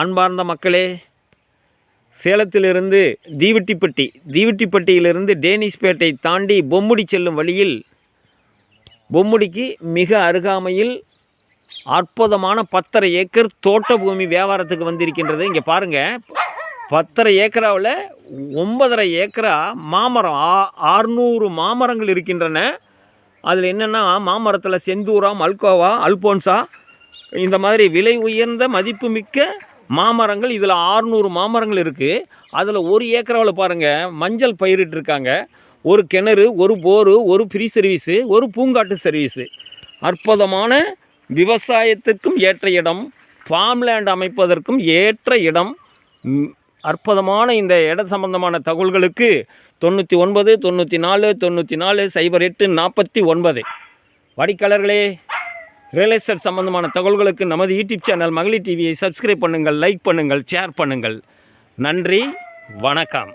அன்பார்ந்த மக்களே சேலத்திலிருந்து தீவெட்டிப்பட்டி தீவெட்டிப்பட்டியிலிருந்து டேனிஸ்பேட்டை தாண்டி பொம்முடி செல்லும் வழியில் பொம்முடிக்கு மிக அருகாமையில் அற்புதமான பத்தரை ஏக்கர் தோட்ட பூமி வியாபாரத்துக்கு வந்திருக்கின்றது. இங்கே பாருங்கள் பத்தரை ஏக்கராவில் ஒன்பதரை ஏக்கரா மாமரம் ஆ ஆறுநூறு மாமரங்கள் இருக்கின்றன. அதில் என்னென்னா மாமரத்தில் செந்தூரா மல்கோவா அல்போன்சா இந்த மாதிரி விலை உயர்ந்த மதிப்புமிக்க மாமரங்கள் இதில் ஆறுநூறு மாமரங்கள் இருக்குது அதில் ஒரு ஏக்கராவில் பாருங்கள் மஞ்சள் பயிரிட்டிருக்காங்க ஒரு கிணறு ஒரு போரு ஒரு ஃப்ரீ சர்வீஸு ஒரு பூங்காட்டு சர்வீஸு அற்புதமான விவசாயத்துக்கும் ஏற்ற இடம் ஃபார்ம்லேண்ட் அமைப்பதற்கும் ஏற்ற இடம். அற்புதமான இந்த இட சம்பந்தமான தகவல்களுக்கு தொண்ணூற்றி ஒன்பது தொண்ணூற்றி நாலு தொண்ணூற்றி நாலு சைபர் எட்டு நாற்பத்தி ஒன்பது. வடிக்கலர்களே ரியல் எஸ்டேட் சம்பந்தமான தகவல்களுக்கு நமது யூடியூப் சேனல் மகளிர் டிவியை சப்ஸ்கிரைப் பண்ணுங்கள் லைக் பண்ணுங்கள் ஷேர் பண்ணுங்கள். நன்றி வணக்கம்.